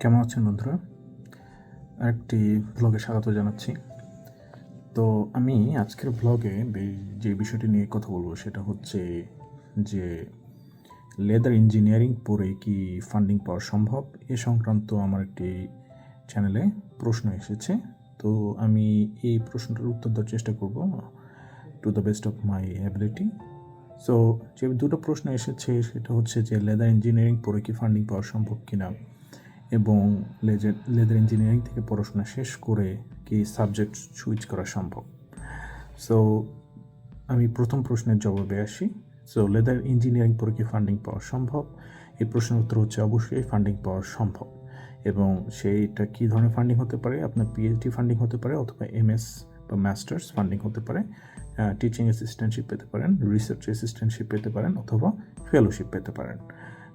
কেমন আছেন বন্ধুরা? আরেকটি ব্লগে স্বাগত জানাচ্ছি। তো আমি আজকের ব্লগে যে বিষয়টি নিয়ে কথা বলব সেটা হচ্ছে যে লেদার ইঞ্জিনিয়ারিং পড়ে কি ফান্ডিং পাওয়া সম্ভব এ সংক্রান্ত আমার একটি চ্যানেলে প্রশ্ন এসেছে। তো আমি এই প্রশ্নটার উত্তর দেওয়ার চেষ্টা করব to the best of my ability so যে দুটো প্রশ্ন এসেছে সেটা হচ্ছে যে লেদার ইঞ্জিনিয়ারিং পড়ে কি ফান্ডিং পাওয়া সম্ভব কিনা? এবং লেজার লেদার ইঞ্জিনিয়ারিং থেকে পড়াশোনা শেষ করে কি সাবজেক্ট সুইচ করা সম্ভব? সো আমি প্রথম প্রশ্নের জবাবে আসি। সো লেদার ইঞ্জিনিয়ারিং পড়ে কি ফান্ডিং পাওয়া সম্ভব? এই প্রশ্নের উত্তর হচ্ছে অবশ্যই ফান্ডিং পাওয়া সম্ভব। এবং সেইটা কী ধরনের ফান্ডিং হতে পারে? আপনার পিএইচডি ফান্ডিং হতে পারে অথবা এমএস বা মাস্টার্স ফান্ডিং হতে পারে। টিচিং অ্যাসিস্ট্যান্টশিপ পেতে পারেন রিসার্চ অ্যাসিস্ট্যান্টশিপ পেতে পারেন অথবা ফেলোশিপ পেতে পারেন।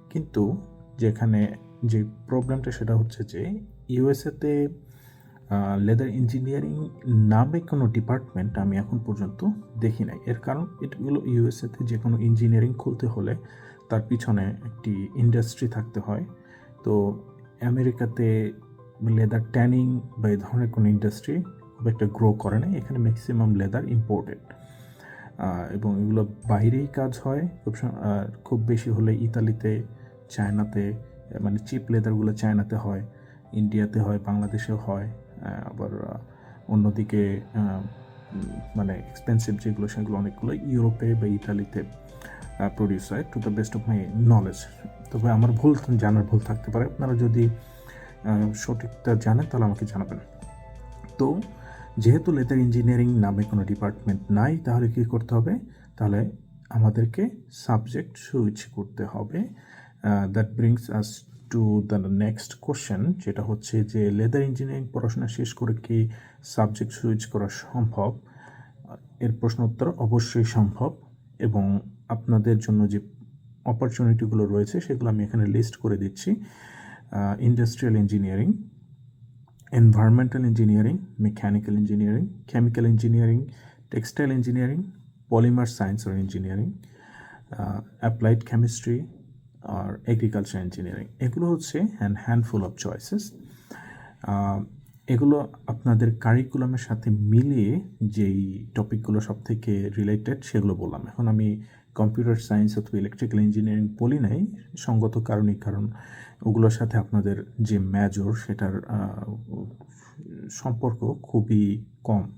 কিন্তু যেখানে যে প্রবলেমটা সেটা হচ্ছে যে ইউএসএতে লেদার ইঞ্জিনিয়ারিং নামে কোনো ডিপার্টমেন্ট আমি এখন পর্যন্ত দেখি নাই। এর কারণ এগুলো ইউএসএতে যে কোনো ইঞ্জিনিয়ারিং খুলতে হলে তার পিছনে একটি ইন্ডাস্ট্রি থাকতে হয়। তো আমেরিকাতে লেদার ট্যানিং বা এই ধরনের কোনো ইন্ডাস্ট্রি খুব একটা গ্রো করে না এখানে ম্যাক্সিমাম লেদার ইম্পোর্টেড এবং এগুলো বাইরেই কাজ হয়। খুব খুব বেশি হলে ইতালিতে, চায়নাতে মানে চিপ লেদারগুলো চায়নাতে হয়, ইন্ডিয়াতে হয়, বাংলাদেশেও হয় আবার অন্যদিকে মানে এক্সপেন্সিভ যেগুলো সেগুলো অনেকগুলো ইউরোপে বা ইটালিতে প্রডিউস হয় to the best of my knowledge তবে আমার ভুল, জানার ভুল থাকতে পারে। আপনারা যদি সঠিকটা জানেন তাহলে আমাকে জানাবেন। তো, যেহেতু লেদার ইঞ্জিনিয়ারিং নামে কোনো ডিপার্টমেন্ট নাই, তাহলে কী করতে হবে? তাহলে আমাদেরকে সাবজেক্ট সুইচ করতে হবে। That brings us to the next question যেটা হচ্ছে যে লেদার ইঞ্জিনিয়ারিং পড়াশোনা শেষ করে কি সাবজেক্ট সুইচ করা সম্ভব? এর প্রশ্ন উত্তর অবশ্যই সম্ভব এবং আপনাদের জন্য যে অপরচুনিটিগুলো রয়েছে সেগুলো আমি এখানে লিস্ট করে দিচ্ছি। Industrial engineering environmental engineering mechanical engineering chemical engineering textile engineering polymer science or engineering applied applied chemistry agriculture engineering এগুলো হচ্ছে অ্যান্ড হ্যান্ডফুল অফ চয়েসেস এগুলো আপনাদের কারিকুলামের সাথে মিলিয়ে যেই টপিকগুলো সব থেকে রিলেটেড সেগুলো বললাম। এখন আমি কম্পিউটার সায়েন্স অথবা ইলেকট্রিক্যাল ইঞ্জিনিয়ারিং বলি নাই, সঙ্গত কারণই, কারণ ওগুলোর সাথে আপনাদের যে মেজর সেটার সম্পর্ক খুবই কম।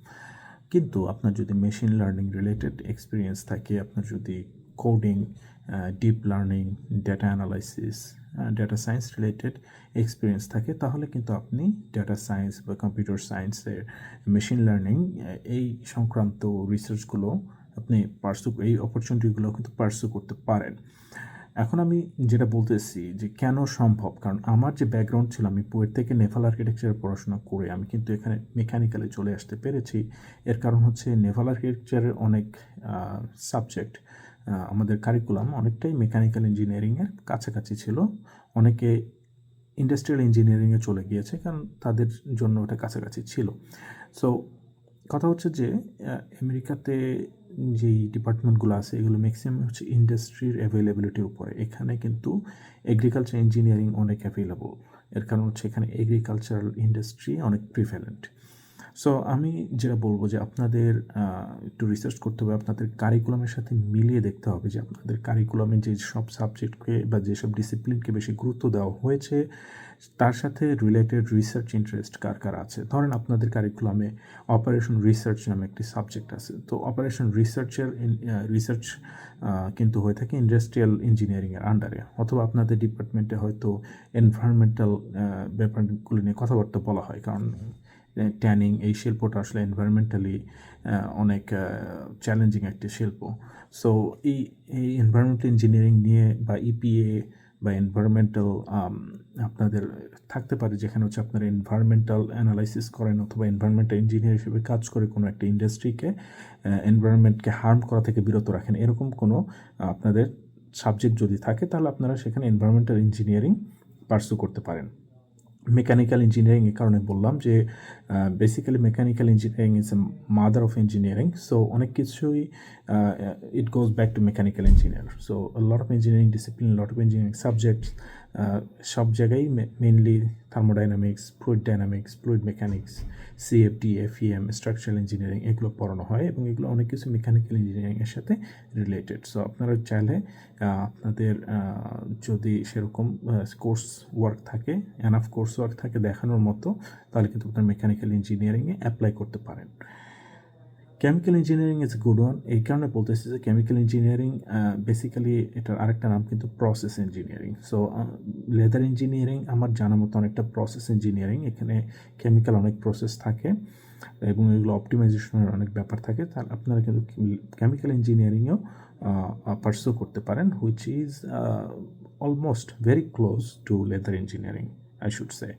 কিন্তু আপনার যদি মেশিন লার্নিং রিলেটেড এক্সপিরিয়েন্স থাকে, আপনার যদি coding deep learning data analysis data science related experience থাকে, তাহলে কিন্তু আপনি ডেটা সায়েন্স বা কম্পিউটার সায়েন্সের মেশিন লার্নিং এই সংক্রান্ত রিসার্চগুলো আপনি পার্সু এই অপরচুনিটিগুলো কিন্তু পার্সু করতে পারেন। এখন আমি যেটা বলতেছি যে কেন সম্ভব? কারণ আমার যে ব্যাকগ্রাউন্ড ছিল, আমি পুয়ের থেকে নেভাল আর্কিটেকচারে পড়াশোনা করে আমি কিন্তু এখানে মেকানিক্যালে চলে আসতে পেরেছি। এর কারণ হচ্ছে নেভাল আর্কিটেকচারের অনেক সাবজেক্ট আমাদের কারিকুলাম অনেকটাই মেকানিক্যাল ইঞ্জিনিয়ারিংয়ের কাছাকাছি ছিল। অনেকে ইন্ডাস্ট্রিয়াল ইঞ্জিনিয়ারিংয়ে চলে গিয়েছে কারণ তাদের জন্য ওটা কাছাকাছি ছিল। সো কথা হচ্ছে যে আমেরিকাতে যেই ডিপার্টমেন্টগুলো আছে, এগুলো ম্যাক্সিমাম হচ্ছে ইন্ডাস্ট্রির অ্যাভেলেবিলিটির উপরে। এখানে কিন্তু এগ্রিকালচার ইঞ্জিনিয়ারিং অনেক অ্যাভেলেবল এর কারণ হচ্ছে এখানে এগ্রিকালচারাল ইন্ডাস্ট্রি অনেক প্রিফারেন্ট সো আমি যেটা বলব যে আপনাদের একটু রিসার্চ করতে হবে, আপনাদের কারিকুলামের সাথে মিলিয়ে দেখতে হবে যে আপনাদের কারিকুলামে যে সব সাবজেক্টকে বা যেসব ডিসিপ্লিনকে বেশি গুরুত্ব দেওয়া হয়েছে, তার সাথে রিলেটেড রিসার্চ ইন্টারেস্ট কার কার আছে? ধরেন আপনাদের কারিকুলামে অপারেশন রিসার্চ নামে একটি সাবজেক্ট আছে। তো অপারেশন রিসার্চের রিসার্চ কিন্তু হয়ে থাকে ইন্ডাস্ট্রিয়াল ইঞ্জিনিয়ারিংয়ের আন্ডারে অথবা আপনাদের ডিপার্টমেন্টে হয়তো এনভায়রনমেন্টাল ব্যাপারগুলো নিয়ে কথাবার্তা বলা হয়। কারণ ট্যানিং এই শিল্পটা আসলে এনভায়রনমেন্টালি অনেক চ্যালেঞ্জিং একটি শিল্প। সো এই এই এনভায়রনমেন্টাল ইঞ্জিনিয়ারিং নিয়ে বা ইপিএ বা এনভায়রনমেন্টাল আপনাদের থাকতে পারে যেখানে হচ্ছে আপনারা এনভায়রনমেন্টাল অ্যানালাইসিস করেন অথবা এনভায়রনমেন্টাল ইঞ্জিনিয়ার হিসেবে কাজ করে কোনো একটা ইন্ডাস্ট্রিকে এনভায়রনমেন্টকে হার্ম করা থেকে বিরত রাখেন। এরকম কোনো, আপনাদের সাবজেক্ট যদি থাকে তাহলে আপনারা সেখানে এনভায়রনমেন্টাল ইঞ্জিনিয়ারিং পার্সু করতে পারেন। মেকানিক্যাল ইঞ্জিনিয়ারিং এর কারণে বললাম যে basically mechanical engineering is a mother of engineering so অনেক কিছুই it goes back to mechanical engineer so lot of engineering discipline lot of engineering subjects সব জায়গায় mainly thermodynamics fluid dynamics fluid mechanics CFT FEM structural engineering এগুলো পড়ানো হয় এবং এগুলো অনেক কিছু মেকানিক্যাল ইঞ্জিনিয়ারিংয়ের সাথে রিলেটেড সো আপনারা চাইলে আপনাদের যদি সেরকম কোর্স ওয়ার্ক থাকে এনাফ কোর্স ওয়ার্ক থাকে দেখানোর মতো, তাহলে কিন্তু আপনার মেকানিক্যাল ইঞ্জিনিয়ারিংয়ে অ্যাপ্লাই করতে পারেন। Chemical engineering is good one এই কারণে বলতেছি যে কেমিক্যাল ইঞ্জিনিয়ারিং বেসিক্যালি এটার আরেকটা নাম কিন্তু process engineering so leather engineering আমার জানা মতো অনেকটা প্রসেস ইঞ্জিনিয়ারিং এখানে কেমিক্যাল অনেক প্রসেস থাকে এবং এগুলো অপটিমাইজেশনের অনেক ব্যাপার থাকে। তাহলে আপনারা কিন্তু কেমিক্যাল ইঞ্জিনিয়ারিংয়েও পার্সু করতে পারেন which is almost very close to leather engineering I should say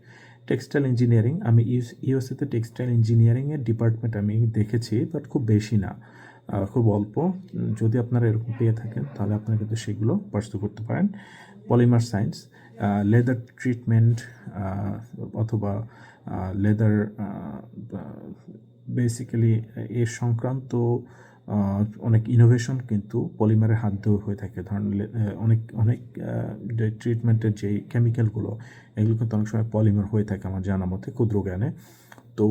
textile engineering আমি ইউস ইউএসএতে টেক্সটাইল ইঞ্জিনিয়ারিংয়ের ডিপার্টমেন্ট আমি দেখেছি বাট খুব বেশি না। খুব অল্প। যদি আপনারা এরকম পেয়ে থাকেন, তাহলে আপনারা কিন্তু সেগুলো পার্সু করতে পারেন। পলিমার সায়েন্স লেদার ট্রিটমেন্ট অথবা লেদার বেসিক্যালি এর সংক্রান্ত অনেক ইনোভেশন কিন্তু পলিমারের হাত ধরে হয়ে থাকে। ধরেন অনেক অনেক ট্রিটমেন্টের যে কেমিক্যালগুলো এগুলো কিন্তু অনেক সময় পলিমার হয়ে থাকে আমার জানা মতে ক্ষুদ্র জ্ঞানে। তো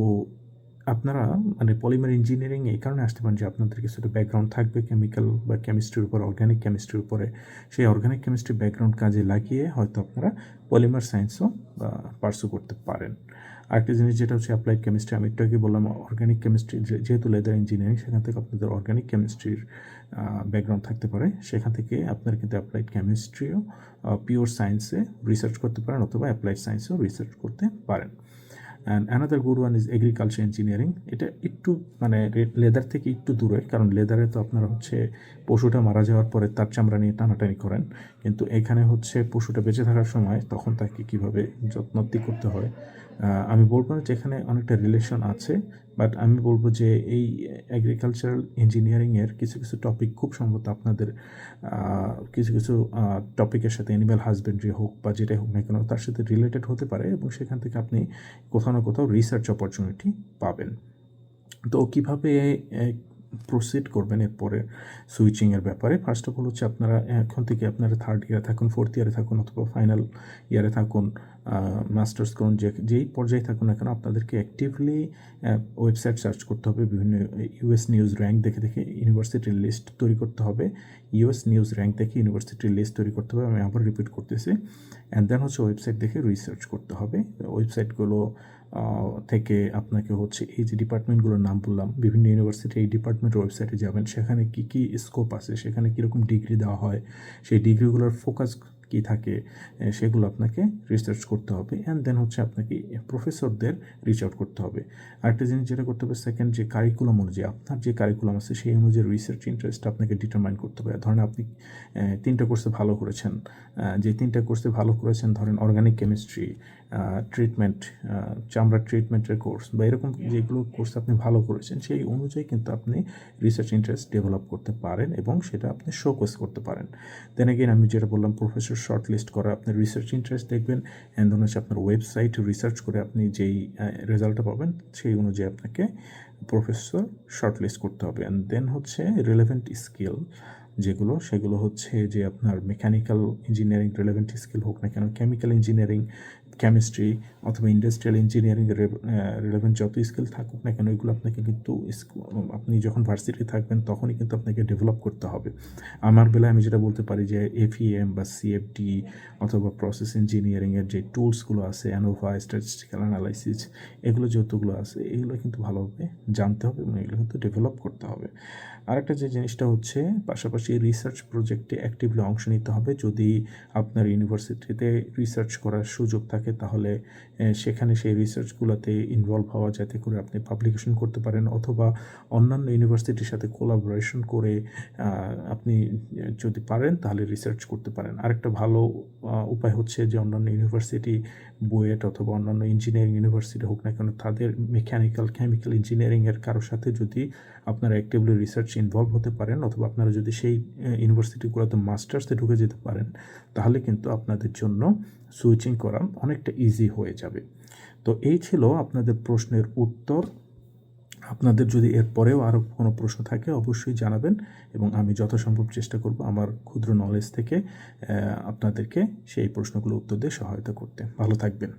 আপনারা মানে পলিমার ইঞ্জিনিয়ারিং এই কারণে আসতে পারেন যে আপনাদের কিছুটা ব্যাকগ্রাউন্ড থাকবে কেমিক্যাল বা কেমিস্ট্রির উপর অর্গানিক কেমিস্ট্রির উপরে। সেই অর্গানিক কেমিস্ট্রি ব্যাকগ্রাউন্ড কাজে লাগিয়ে হয়তো আপনারা পলিমার সায়েন্সও পার্সু করতে পারেন। আরেকটা জিনিস যেটা হচ্ছে অ্যাপ্লাইড কেমিস্ট্রি আমি একটু আগে বললাম অর্গানিক কেমিস্ট্রি যেহেতু লেদার ইঞ্জিনিয়ারিং সেখান থেকে আপনাদের অর্গানিক কেমিস্ট্রির ব্যাকগ্রাউন্ড থাকতে পারে। সেখান থেকে আপনারা কিন্তু অ্যাপ্লাইড কেমিস্ট্রিও পিওর সায়েন্সে রিসার্চ করতে পারেন অথবা অ্যাপ্লাইড সায়েন্সেও রিসার্চ করতে পারেন। And another good one is agriculture engineering এটা একটু মানে লেদার থেকে একটু দূরে, কারণ লেদারে তো আপনারা হচ্ছে পশুটা মারা যাওয়ার পরে তার চামড়া নিয়ে টানাটানি করেন। কিন্তু এখানে হচ্ছে পশুটা বেঁচে থাকার সময় তখন তাকে কীভাবে যত্নতি করতে হয় আমি বলব না যে এখানে অনেকটা রিলেশন আছে বাট আমি বলব যে এই অ্যাগ্রিকালচারাল ইঞ্জিনিয়ারিংয়ের কিছু কিছু টপিক খুব সম্ভবত আপনাদের কিছু কিছু টপিকের সাথে অ্যানিম্যাল হাজবেন্ড্রি হোক বা যেটাই হোক না কেন, তার সাথে রিলেটেড হতে পারে এবং সেখান থেকে আপনি কোথাও না কোথাও রিসার্চ অপরচুনিটি পাবেন। তো কীভাবে প্রসিড করবেন এরপরে সুইচিংয়ের ব্যাপারে। ফার্স্ট অফ অল হচ্ছে আপনারা এখন থেকে আপনারা থার্ড ইয়ারে থাকুন ফোর্থ ইয়ারে থাকুন অথবা ফাইনাল ইয়ারে থাকুন মাস্টার্স করুন, যে, যেই পর্যায়ে থাকুন না কেন আপনাদেরকে অ্যাক্টিভলি ওয়েবসাইট সার্চ করতে হবে, বিভিন্ন ইউএস নিউজ র্যাঙ্ক দেখে দেখে ইউনিভার্সিটির লিস্ট তৈরি করতে হবে ইউএস নিউজ র্যাঙ্ক দেখে ইউনিভার্সিটির লিস্ট তৈরি করতে হবে, আমি আবার রিপিট করতেছি। অ্যান্ড দেন হচ্ছে ওয়েবসাইট দেখে রিসার্চ করতে হবে। ওয়েবসাইটগুলো থেকে আপনাকে হচ্ছে এই যে ডিপার্টমেন্টগুলোর নাম বললাম, বিভিন্ন ইউনিভার্সিটি এই ডিপার্টমেন্টের ওয়েবসাইটে যাবেন, সেখানে কী কী স্কোপ আছে, সেখানে কীরকম ডিগ্রি দেওয়া হয়, সেই ডিগ্রিগুলোর ফোকাস কী থাকে সেগুলো আপনাকে রিসার্চ করতে হবে অ্যান্ড দেন হচ্ছে আপনাকে প্রফেসরদের রিচ আউট করতে হবে। আরেকটা জিনিস যেটা করতে হবে সেকেন্ড যে কারিকুলাম অনুযায়ী আপনার যে কারিকুলাম আছে সেই অনুযায়ী রিসার্চ ইন্টারেস্ট আপনাকে ডিটারমাইন করতে হবে। ধরেন আপনি তিনটা কোর্সে ভালো করেছেন যে তিনটা কোর্সে ভালো করেছেন ধরেন অর্গানিক কেমিস্ট্রি ট্রিটমেন্ট চামড়া ট্রিটমেন্টের কোর্স বা এরকম যেগুলো কোর্স আপনি ভালো করেছেন সেই অনুযায়ী কিন্তু আপনি রিসার্চ ইন্টারেস্ট ডেভেলপ করতে পারেন এবং সেটা আপনি শোকেস করতে পারেন। দেন এগেন আমি যেটা বললাম প্রফেসর শর্ট লিস্ট করা, আপনার রিসার্চ ইন্টারেস্ট দেখবেন অ্যান্ড দেন হচ্ছে আপনার ওয়েবসাইট রিসার্চ করে আপনি যেই রেজাল্টটা পাবেন, সেই অনুযায়ী আপনাকে প্রফেসর শর্ট লিস্ট করতে হবে। অ্যান্ড দেন হচ্ছে রিলেভেন্ট স্কিল যেগুলো, সেগুলো হচ্ছে যে আপনার মেকানিক্যাল ইঞ্জিনিয়ারিং রেলেভেন্ট স্কিল হোক না কেন কেমিক্যাল ইঞ্জিনিয়ারিং কেমিস্ট্রি অথবা ইন্ডাস্ট্রিয়াল ইঞ্জিনিয়ারিং রিলেভেন্ট যত স্কিল থাকুক না কেন, এগুলো আপনাকে কিন্তু আপনি যখন ভার্সিটি থাকবেন, তখনই কিন্তু আপনাকে ডেভেলপ করতে হবে। আমার বেলায় আমি যেটা বলতে পারি যে এফইএম বা সিএফডি অথবা প্রসেস ইঞ্জিনিয়ারিংয়ের যে টুলসগুলো আছে অ্যানোভা স্ট্যাটিস্টিক্যাল অ্যানালাইসিস এগুলো যতগুলো আছে, এগুলো কিন্তু ভালোভাবে জানতে হবে এবং এগুলো কিন্তু ডেভেলপ করতে হবে। আরেকটা যে জিনিসটা হচ্ছে, পাশাপাশি রিসার্চ প্রজেক্টে অ্যাক্টিভলি অংশ নিতে হবে। যদি আপনার ইউনিভার্সিটিতে রিসার্চ করার সুযোগ থাকে তাহলে সেখানে সেই রিসার্চগুলোতে ইনভলভ হওয়া যাতে করে আপনি পাবলিকেশন করতে পারেন অথবা অন্যান্য ইউনিভার্সিটির সাথে কোলাবোরেশন করে আপনি যদি পারেন তাহলে রিসার্চ করতে পারেন। আরেকটা ভালো উপায় হচ্ছে যে অন্যান্য ইউনিভার্সিটি বুয়েট অথবা অন্যান্য ইঞ্জিনিয়ারিং ইউনিভার্সিটি হোক না কেন, তাদের মেকানিক্যাল কেমিক্যাল ইঞ্জিনিয়ারিংয়ের কারোর সাথে যদি আপনারা অ্যাক্টিভলি রিসার্চ ইনভলভ হতে পারেন অথবা আপনারা যদি সেই ইউনিভার্সিটিগুলোতে মাস্টার্সে ঢুকে যেতে পারেন, তাহলে কিন্তু আপনাদের জন্য সুইচিং করা অনেকটা ইজি হয়ে যাবে। তো এই ছিল আপনাদের প্রশ্নের উত্তর। আপনাদের যদি এরপরেও আরও কোনো প্রশ্ন থাকে, অবশ্যই জানাবেন এবং আমি যথাসম্ভব চেষ্টা করব আমার ক্ষুদ্র নলেজ থেকে আপনাদেরকে সেই প্রশ্নগুলো উত্তর দিয়ে সহায়তা করতে। ভালো থাকবেন।